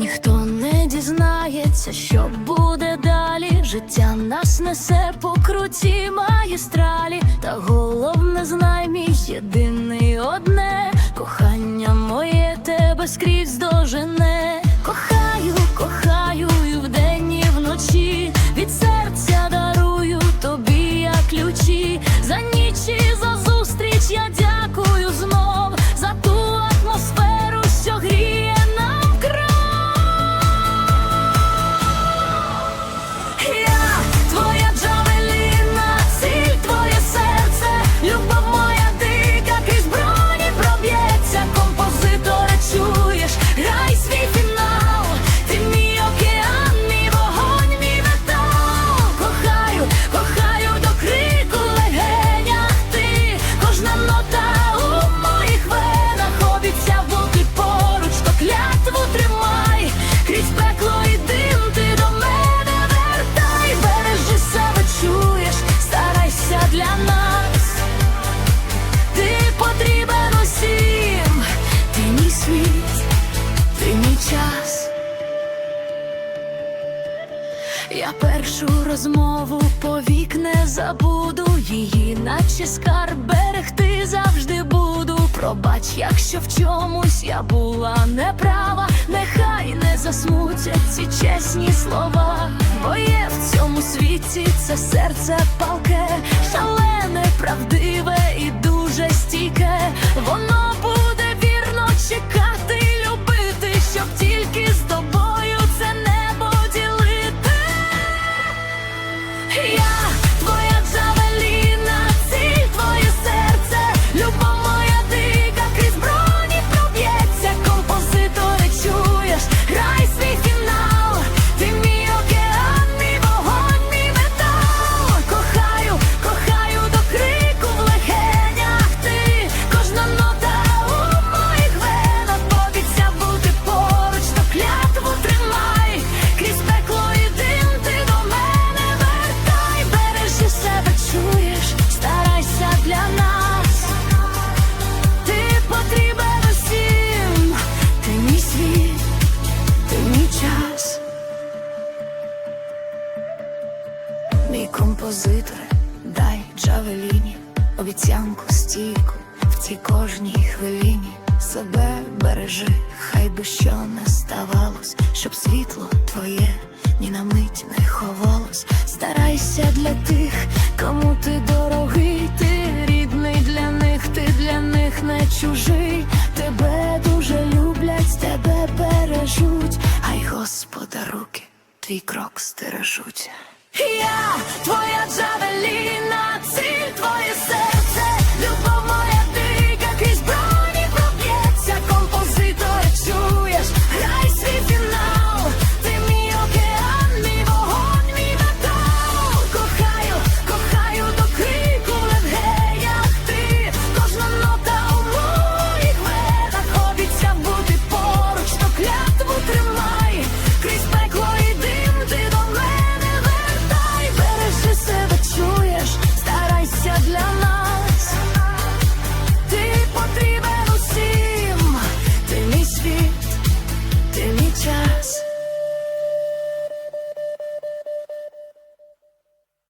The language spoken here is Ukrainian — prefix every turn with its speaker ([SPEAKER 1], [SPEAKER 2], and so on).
[SPEAKER 1] Ніхто не дізнається, що буде далі. Життя нас несе по круті магістралі. Я першу розмову повік не забуду її, наче скарб берегти завжди буду. Пробач, якщо в чомусь я була неправа, нехай не засмутять ці чесні слова. Бо є в цьому світі це серце палке, шалене, правдиве і дуже стійке. Мій композитор, дай джавеліні, обіцянку стійку в цій кожній хвилині. Себе бережи, хай би що не ставалось, щоб світло твоє ні на мить не ховалось. Старайся для тих, кому ти дорогий, ти рідний для них, ти для них не чужий. Тебе дуже люблять, тебе бережуть, хай Господа руки твій крок стережуть. 他